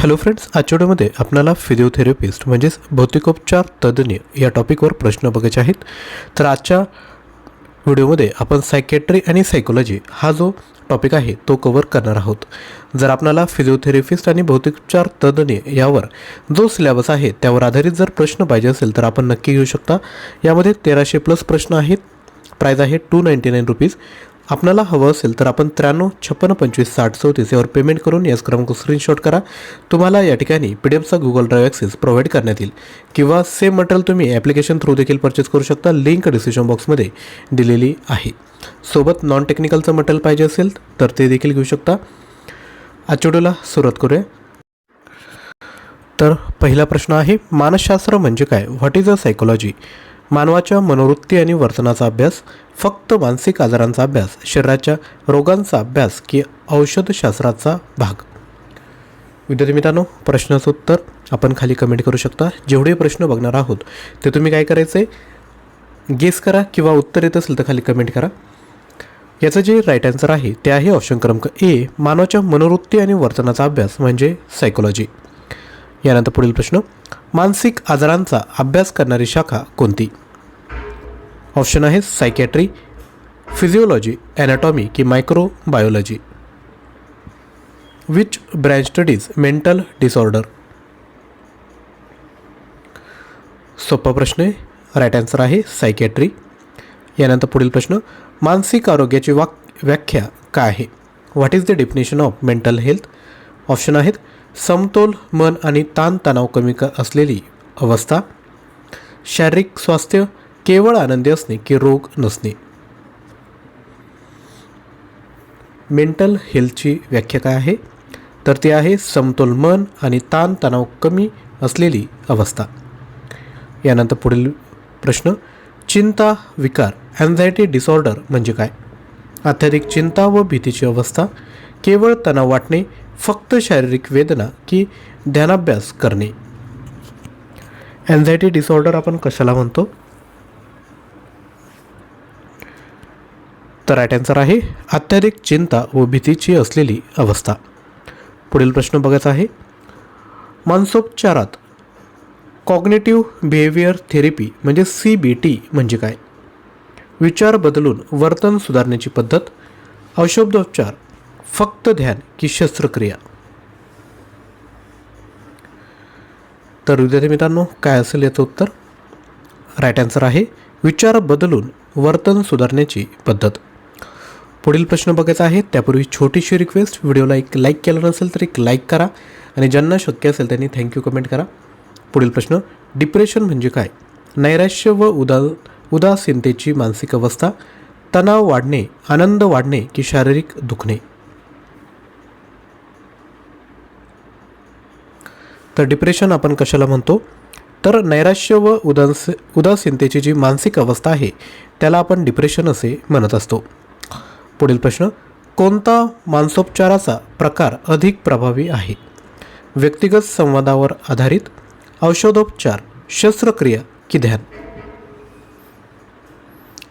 Hello friends आजच्या व्हिडिओमध्ये आपल्याला फिजिओथेरपिस्ट म्हणजेच भौतिकोपचार तज्ज्ञ या टॉपिकवर प्रश्न बघायचे आहेत. तर आजच्या व्हिडिओमध्ये आपण सायकेट्री आणि सायकोलॉजी हा जो टॉपिक आहे तो कवर करणार आहोत. जर आपल्याला फिजिओथेरपिस्ट आणि भौतिकोपचार तज्ज्ञ यावर जो सिलेबस आहे त्यावर आधारित जर प्रश्न पाहिजे असेल तर आपण नक्की घेऊ शकता. यामध्ये तेराशे प्लस प्रश्न आहेत. प्राईज आहे टू नाईंटी नाईन रुपीज आपणाला हवं असेल तर आपण त्र्याण्णव छप्पन्न पंचवीस साठ चौतीस यावर पेमेंट करून याच क्रमांक स्क्रीनशॉट करा. तुम्हाला या ठिकाणी पी डी एफचा गुगल ड्राईव्ह ॲक्सेस प्रोव्हाइड करण्यात येईल. किंवा सेम मटेरियल तुम्ही ॲप्लिकेशन थ्रू देखील परचेस करू शकता. लिंक डिस्क्रिप्शन बॉक्समध्ये दिलेली आहे. सोबत नॉन टेक्निकलचं मटेरियल पाहिजे असेल तर ते देखील घेऊ शकता. आजच्या व्हिडिओला सुरुवात करूया. तर पहिला प्रश्न आहे मानसशास्त्र म्हणजे काय? व्हॉट इज अ सायकोलॉजी मानवाच्या मनोवृत्ती आणि वर्तनाचा अभ्यास फक्त मानसिक आजारांचा अभ्यास शरीराच्या रोगांचा अभ्यास की औषधशास्त्राचा भाग. विद्यार्थी मित्रांनो प्रश्नाचं उत्तर आपण खाली कमेंट करू शकता. जेवढे प्रश्न बघणार आहोत ते तुम्ही काय करायचे गेस करा किंवा उत्तर येत असेल तर खाली कमेंट करा. याचं जे राईट आन्सर आहे ते आहे ऑप्शन क्रमांक ए मानवाच्या मनोवृत्ती आणि वर्तनाचा अभ्यास म्हणजे सायकोलॉजी यानंतर पुढील प्रश्न. मानसिक आजारांचा अभ्यास करणारी शाखा कोणती? ऑप्शन आहे सायकॅट्री फिजिओलॉजी ॲनाटॉमी की microbiology which branch studies mental disorder सोपा प्रश्न आहे. राईट आन्सर आहे सायकॅट्री यानंतर पुढील प्रश्न. मानसिक आरोग्याची वाक व्याख्या काय आहे? What is the definition of mental health option आहेत समतोल मन आणि ताणतणाव कमी क असलेली अवस्था. शारीरिक स्वास्थ्य केवळ आनंदी असणे की रोग नसणे. मेंटल हेल्थची व्याख्या काय आहे? तर ती आहे समतोल मन आणि ताणतणाव कमी असलेली अवस्था. यानंतर पुढील प्रश्न चिंता विकार अँझायटी डिसऑर्डर म्हणजे काय? अत्याधिक चिंता व भीतीची अवस्था केवळ तणाव वाटणे फक्त शारीरिक वेदना की ध्यानाभ्यास करणे. अँझायटी डिसऑर्डर आपण कशाला म्हणतो? तर राईट आन्सर आहे अत्याधिक चिंता व भीतीची असलेली अवस्था. पुढील प्रश्न बघायचा आहे. मानसोपचारात कॉग्नेटिव्ह बिहेवियर थेरपी म्हणजे सी बी टी म्हणजे काय? विचार बदलून वर्तन सुधारण्याची पद्धत औषधोपचार फक्त ध्यान की शस्त्रक्रिया. तर विद्यार्थी मित्रांनो काय असेल याचं उत्तर? राईट आन्सर आहे विचार बदलून वर्तन सुधारण्याची पद्धत. पुढील प्रश्न बघायचा आहे त्यापूर्वी छोटीशी रिक्वेस्ट व्हिडिओला एक लाईक केलं नसेल तर एक लाईक करा आणि ज्यांना शक्य असेल त्यांनी थँक्यू कमेंट करा. पुढील प्रश्न डिप्रेशन म्हणजे काय? नैराश्य व उदा उदासीनतेची मानसिक अवस्था तणाव वाढणे आनंद वाढणे की शारीरिक दुखणे? तर डिप्रेशन आपण कशाला म्हणतो? तर नैराश्य व उदास उदासीनतेची जी मानसिक अवस्था आहे त्याला आपण डिप्रेशन असे म्हणत असतो. पुढील प्रश्न कोणता मानसोपचाराचा प्रकार अधिक प्रभावी आहे? व्यक्तिगत संवादावर आधारित औषधोपचार शस्त्रक्रिया की ध्यान?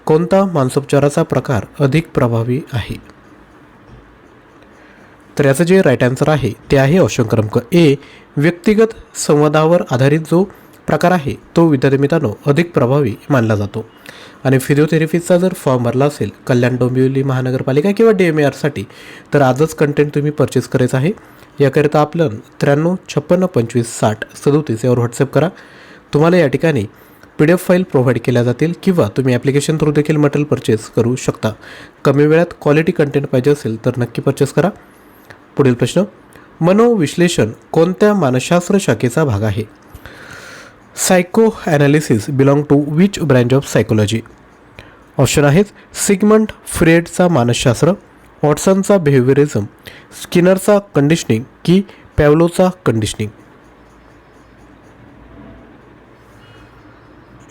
कोणता मानसोपचाराचा प्रकार अधिक प्रभावी आहे? तर याचं जे राईट आन्सर आहे ते आहे ऑप्शन क्रमांक ए व्यक्तिगत संवादावर आधारित जो प्रकार आहे तो विद्यार्थी मित्रांनो अधिक प्रभावी मानला जातो. आणि फिजिओथेरपीचा जर फॉर्म भरला असेल कल्याण डोंबिवली महानगरपालिका किंवा डी एम ए आरसाठी तर आजच कंटेंट तुम्ही परचेस करायचं आहे. याकरिता आपलं त्र्याण्णव छप्पन्न पंचवीस साठ सदोतीस यावर व्हॉट्सअप करा. तुम्हाला या ठिकाणी P D F file provide केल्या जातील किंवा तुम्ही ॲप्लिकेशन थ्रू देखील मटेरियल परचेस करू शकता. कमी वेळात क्वालिटी कंटेंट पाहिजे असेल तर नक्की परचेस करा. पुढील प्रश्न. मनोविश्लेषण कोणत्या मानसशास्त्र शाखेचा भाग आहे? Psycho analysis belong to which branch of psychology option आहेत सिगमंड फ्रेडचा मानसशास्त्र वॉटसनचा बिहेवियरिझम स्किनरचा कंडिशनिंग की पॅवलोचा कंडिशनिंग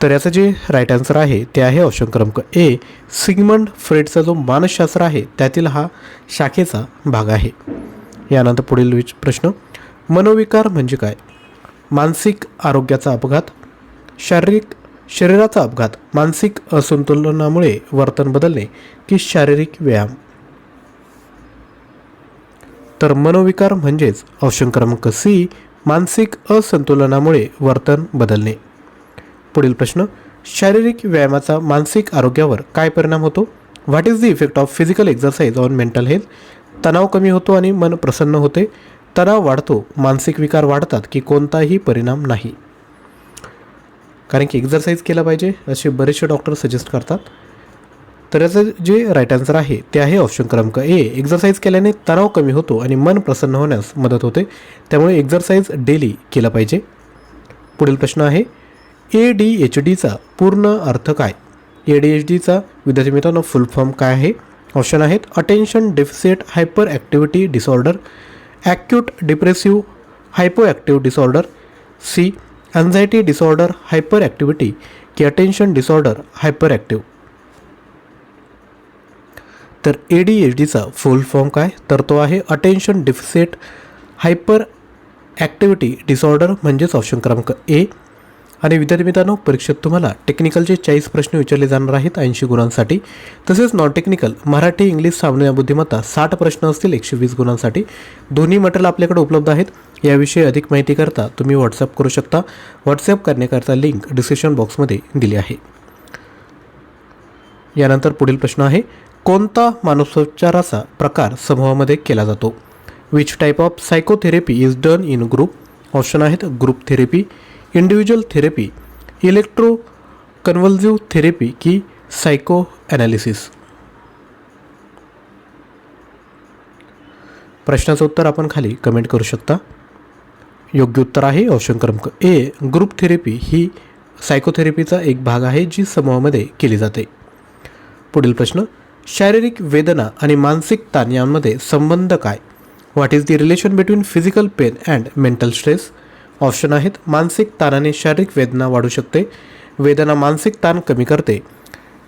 तर याचं जे राईट आन्सर आहे ते आहे ऑप्शन क्रमांक ए सिगमंड फ्रेडचा जो मानसशास्त्र आहे त्यातील हा शाखेचा भाग आहे. यानंतर पुढील विच प्रश्न. मनोविकार म्हणजे काय? मानसिक आरोग्याचा अपघात शारीरिक शरीराचा अपघात मानसिक असंतुलनामुळे वर्तन बदलणे की शारीरिक व्यायाम? तर मनोविकार म्हणजेच ऑप्शन क्रमांक सी मानसिक असंतुलनामुळे वर्तन बदलणे. पुढील प्रश्न. शारीरिक व्यायामाचा मानसिक आरोग्यावर काय परिणाम होतो? What is the effect of physical exercise on mental health तणाव कमी होतो आणि मन प्रसन्न होते. तणाव वाढतो मानसिक विकार वाढतात की कोणताही परिणाम नाही. कारण की एक्झरसाईज केला पाहिजे असे बरेचसे डॉक्टर सजेस्ट करतात. तर याचं जे राईट आन्सर आहे ते आहे ऑप्शन क्रमांक ए एक्झरसाईज केल्याने तणाव कमी होतो आणि मन प्रसन्न होण्यास मदत होते. त्यामुळे एक्झरसाईज डेली केला पाहिजे. पुढील प्रश्न आहे ए डी एच डीचा पूर्ण अर्थ काय? ए डी एच डीचा विद्यार्थी मित्रांनो फुल फॉर्म काय आहे? ऑप्शन आहेत attention deficit hyper activity disorder acute depressive hypo active disorder C anxiety disorder hyper activity की अटेन्शन डिसऑर्डर हायपर ॲक्टिव्ह तर ए डी एच डीचा फुल फॉर्म काय? तर तो आहे attention deficit hyper activity disorder म्हणजेच ऑप्शन क्रमांक ए. आणि विद्यार्थी मित्रांनो परीक्षेत तुम्हाला टेक्निकलचे चाळीस प्रश्न विचारले जाणार आहेत ऐंशी गुणांसाठी तसेच नॉन टेक्निकल मराठी इंग्लिश सामान्य बुद्धिमत्ता साठ प्रश्न असतील एकशे वीस गुणांसाठी दोन्ही मटेरियल आपल्याकडे उपलब्ध आहेत. याविषयी अधिक माहिती करता तुम्ही व्हॉट्सअप करू शकता. व्हॉट्सअप करण्याकरता लिंक डिस्क्रिप्शन बॉक्समध्ये दिली आहे. यानंतर पुढील प्रश्न आहे कोणता मानसोपचाराचा प्रकार समूहामध्ये केला जातो? Which type of psychotherapy is done in group option आहेत group therapy individual therapy electro convulsive therapy की सायको ॲनालिसिस प्रश्नाचं उत्तर आपण खाली कमेंट करू शकता. योग्य उत्तर आहे ऑप्शन क्रमांक ए ग्रुप थेरपी ही सायकोथेरपीचा एक भाग आहे जी समूहामध्ये केली जाते. पुढील प्रश्न शारीरिक वेदना आणि मानसिक ताण यांमध्ये संबंध काय? What is the relation between physical pain and mental stress option आहेत मानसिक ताणाने शारीरिक वेदना वाढू शकते. वेदना मानसिक ताण कमी करते.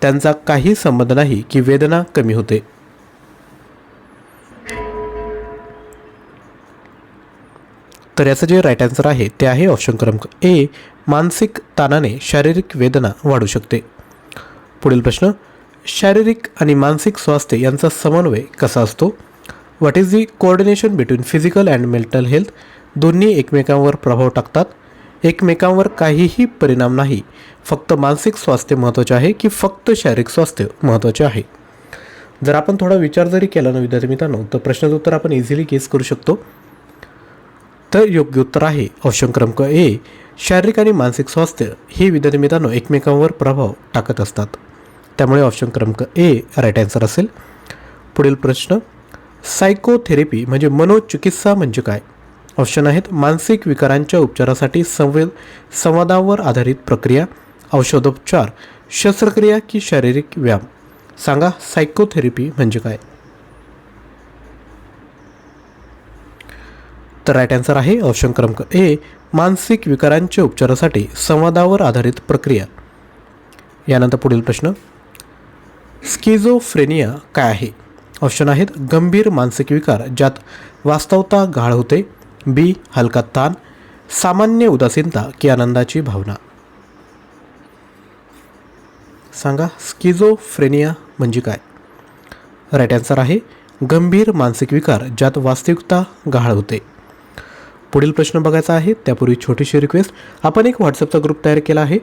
त्यांचा काही संबंध नाही की वेदना कमी होते. तर याचं जे राईट आन्सर आहे ते आहे ऑप्शन क्रमांक ए मानसिक ताणाने शारीरिक वेदना वाढू शकते. पुढील प्रश्न शारीरिक आणि मानसिक स्वास्थ्य यांचा समन्वय कसा असतो? What is the coordination between physical and mental health दोन्ही एकमेकांवर प्रभाव टाकतात. एकमेकांवर काहीही परिणाम नाही. फक्त मानसिक स्वास्थ्य महत्त्वाचे आहे की फक्त शारीरिक स्वास्थ्य महत्त्वाचे आहे. जर आपण थोडा विचार जरी केला ना विद्यार्थी मित्रांनो तर प्रश्नाचं उत्तर आपण इझिली गेस करू शकतो. तर योग्य उत्तर आहे ऑप्शन क्रमांक ए शारीरिक आणि मानसिक स्वास्थ्य. हे विद्यार्थी मित्रांनो एकमेकांवर प्रभाव टाकत असतात. त्यामुळे ऑप्शन क्रमांक ए राईट आन्सर असेल. पुढील प्रश्न सायकोथेरपी म्हणजे मनोचिकित्सा म्हणजे काय? ऑप्शन आहेत मानसिक विकारांच्या उपचारासाठी संवेद संवादावर आधारित प्रक्रिया औषधोपचार शस्त्रक्रिया की शारीरिक व्यायाम. सांगा सायकोथेरपी म्हणजे काय? तर राईट आन्सर आहे ऑप्शन क्रमांक ए मानसिक विकारांच्या उपचारासाठी संवादावर आधारित प्रक्रिया. यानंतर पुढील प्रश्न. स्किझोफ्रेनिया काय आहे? ऑप्शन आहेत गंभीर मानसिक विकार ज्यात वास्तवता गाळ होते बी हलका ताण सामान्य उदासीनता की आनंदाची भावना. सांगा स्किझोफ्रेनिया म्हणजे काय? राईट आन्सर आहे गंभीर मानसिक विकार ज्यात वास्तविकता गहाळ होते. पुढील प्रश्न बघायचा आहे त्यापूर्वी छोटीशी रिक्वेस्ट. आपण एक व्हॉट्सअपचा ग्रुप तयार केला आहे.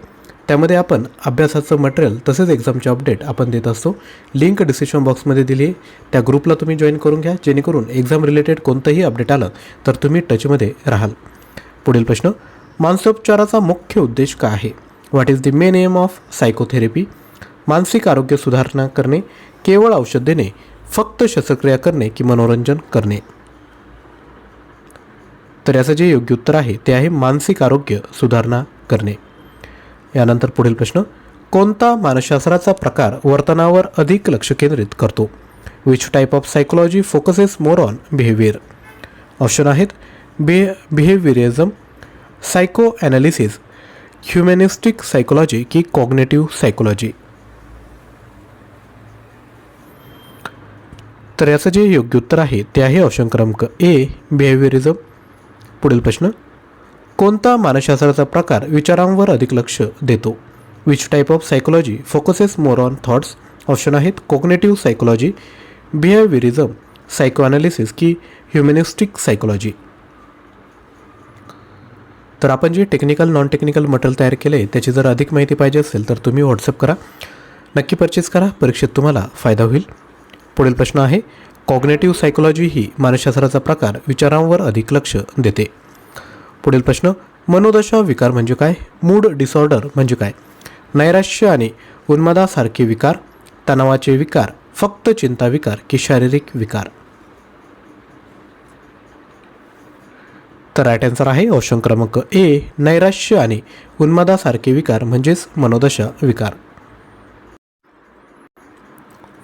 त्यामध्ये आपण अभ्यासाचं मटेरियल तसेच एक्झामचे अपडेट आपण देत असतो. लिंक डिस्क्रिप्शन बॉक्समध्ये दिली आहे. त्या ग्रुपला तुम्ही जॉईन करून घ्या. जेणेकरून एक्झाम रिलेटेड कोणतंही अपडेट आलं तर तुम्ही टचमध्ये राहाल. पुढील प्रश्न मानसोपचाराचा मुख्य उद्देश काय आहे? What is the main aim of psychotherapy मानसिक आरोग्य सुधारणा करणे केवळ औषध देणे फक्त शस्त्रक्रिया करणे की मनोरंजन करणे? तर याचं जे योग्य उत्तर आहे ते आहे मानसिक आरोग्य सुधारणा करणे. यानंतर पुढील प्रश्न कोणता मानसशास्त्राचा प्रकार वर्तनावर अधिक लक्ष केंद्रित करतो? Which type of psychology focuses more on behaviour option आहेत बे behaviourism Saiko analysis humanistic psychology की कॉग्नेटिव्ह सायकोलॉजी तर याचं जे योग्य उत्तर आहे ते आहे ऑप्शन क्रमांक ए बिहेवियरिझम पुढील प्रश्न कोणता मानसशास्त्राचा प्रकार विचारांवर अधिक लक्ष देतो? Which type of psychology focuses more on thoughts option आहेत cognitive psychology behaviourism Saiko analysis की ह्युमनिस्टिक सायकोलॉजी तर आपण जे टेक्निकल नॉन टेक्निकल मटेरियल तयार केले त्याची जर अधिक माहिती पाहिजे असेल तर तुम्ही व्हॉट्सअप करा. नक्की परचेस करा परीक्षेत तुम्हाला फायदा होईल. पुढील प्रश्न आहे कॉग्नेटिव्ह सायकोलॉजी ही मानसशास्त्राचा प्रकार विचारांवर अधिक लक्ष देते. पुढील प्रश्न मनोदशा विकार म्हणजे काय? मूड डिसऑर्डर म्हणजे काय? नैराश्य आणि उन्मादासारखे विकार तणावाचे विकार फक्त चिंता विकार की शारीरिक विकार? तर राईट आन्सर आहे ऑप्शन क्रमांक ए नैराश्य आणि उन्मादासारखे विकार म्हणजेच मनोदशा विकार.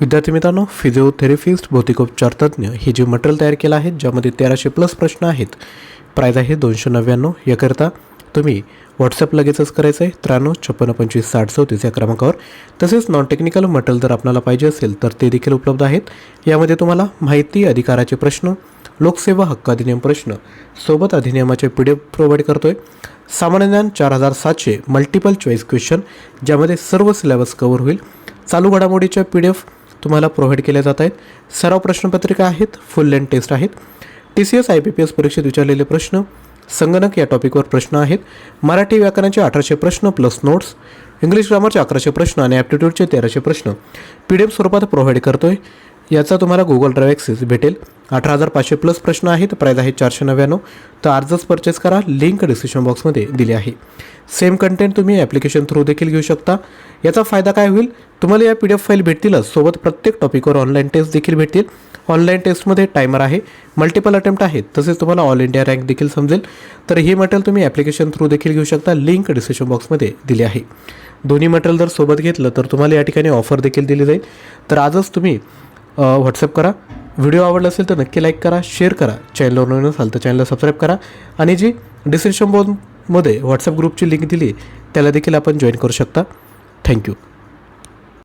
विद्यार्थी मित्रांनो फिजिओथेरपिस्ट भौतिकोपचार तज्ज्ञ हे जे मटेरियल तयार केलं आहे ज्यामध्ये तेराशे प्लस प्रश्न आहेत. प्राईज आहे दोनशे नव्याण्णव याकरिता. तुम्ही व्हॉट्सअप लगेचच करायचं आहे त्र्याण्णव छप्पन्न पंचवीस साठ चौतीस या क्रमांकावर. तसेच नॉन टेक्निकल मटेरियल जर आपल्याला पाहिजे असेल तर ते देखील उपलब्ध आहेत. यामध्ये तुम्हाला माहिती अधिकाराचे प्रश्न लोकसेवा हक्क अधिनियम प्रश्न सोबत अधिनियमाचे पी डी एफ प्रोव्हाइड करतो आहे सामान्य ज्ञान चार हजार सातशे मल्टिपल चॉईस क्वेश्चन ज्यामध्ये सर्व सिलेबस कव्हर होईल. चालू घडामोडीच्या पी डी एफ तुम्हाला प्रोव्हाइड केल्या जात आहेत. सराव प्रश्नपत्रिका आहेत फुल लेंथ टेस्ट आहेत. T C S I P P S परीक्षेत विचारलेले प्रश्न संगणक या टॉपिकवर प्रश्न आहेत. मराठी व्याकरणाचे अठराशे प्रश्न प्लस नोट्स इंग्लिश ग्रामरचे अकराशे प्रश्न आणि ॲप्टिट्यूडचे तेराशे प्रश्न. पी डी एफ स्वरूपात प्रोव्हाइड करतो आहे याचा तुम्हाला गुगल ड्राईव्ह ॲक्सेस भेटेल. अठरा हजार पाचशे प्लस प्रश्न आहेत. प्राईज आहे चारशे नव्याण्णव. तर आजच परचेस करा. लिंक डिस्क्रिप्शन बॉक्समध्ये दिली आहे. सेम कंटेंट तुम्ही ॲप्लिकेशन थ्रू देखील घेऊ शकता. याचा फायदा काय होईल? तुम्हाला या पी डी एफ फाईल भेटतीलच. सोबत प्रत्येक टॉपिकवर ऑनलाईन टेस्ट देखील भेटतील. ऑनलाईन टेस्टमध्ये टायमर आहे. मल्टिपल अटेम्प्ट आहेत. तसेच तुम्हाला ऑल इंडिया रँक देखील समजेल. तर हे मटेरियल तुम्ही ॲप्लिकेशन थ्रू देखील घेऊ शकता. लिंक डिस्क्रिप्शन बॉक्समध्ये दिली आहे. दोन्ही मटेरियल जर सोबत घेतलं तर तुम्हाला या ठिकाणी ऑफर देखील दिली जाईल. तर आजच तुम्ही व्हॉट्सअप करा. व्हिडिओ आवडला असेल तर नक्की लाईक करा शेअर करा. चॅनलवर नवीन असाल तर चॅनलला सबस्क्राईब करा. आणि जी डिस्क्रिप्शन बॉक्समध्ये व्हॉट्सअप ग्रुपची लिंक दिली त्याला देखील आपण जॉईन करू शकता. थँक्यू